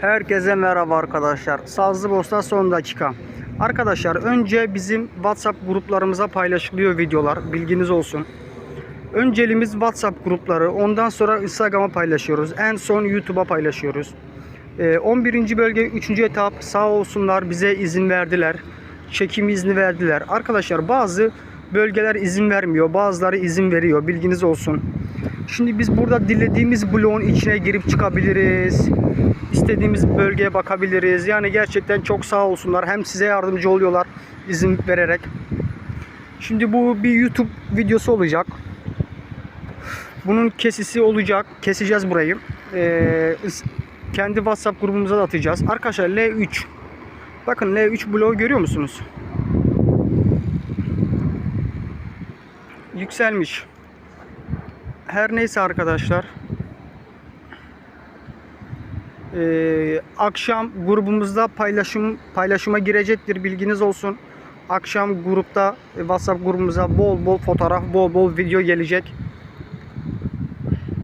Herkese merhaba arkadaşlar. Sazlı Bostan son dakika. Arkadaşlar önce bizim WhatsApp gruplarımıza paylaşılıyor videolar. Bilginiz olsun. Önceliğimiz WhatsApp grupları. Ondan sonra Instagram'a paylaşıyoruz. En son YouTube'a paylaşıyoruz. Ee, 11. bölge 3. etap sağ olsunlar bize izin verdiler. Çekim izni verdiler. Arkadaşlar bazı bölgeler izin vermiyor. Bazıları izin veriyor. Bilginiz olsun. Şimdi biz burada dilediğimiz bloğun içine girip çıkabiliriz. İstediğimiz bölgeye bakabiliriz. Yani gerçekten çok sağ olsunlar. Hem size yardımcı oluyorlar izin vererek. Şimdi bu bir YouTube videosu olacak. Bunun kesisi olacak. Keseceğiz burayı. Ee, kendi WhatsApp grubumuza da atacağız. Arkadaşlar L3. Bakın L3 bloğu görüyor musunuz? Yükselmiş. Her neyse arkadaşlar. Ee, akşam grubumuzda paylaşım paylaşıma girecektir bilginiz olsun. Akşam grupta e, WhatsApp grubumuza bol bol fotoğraf, bol bol video gelecek.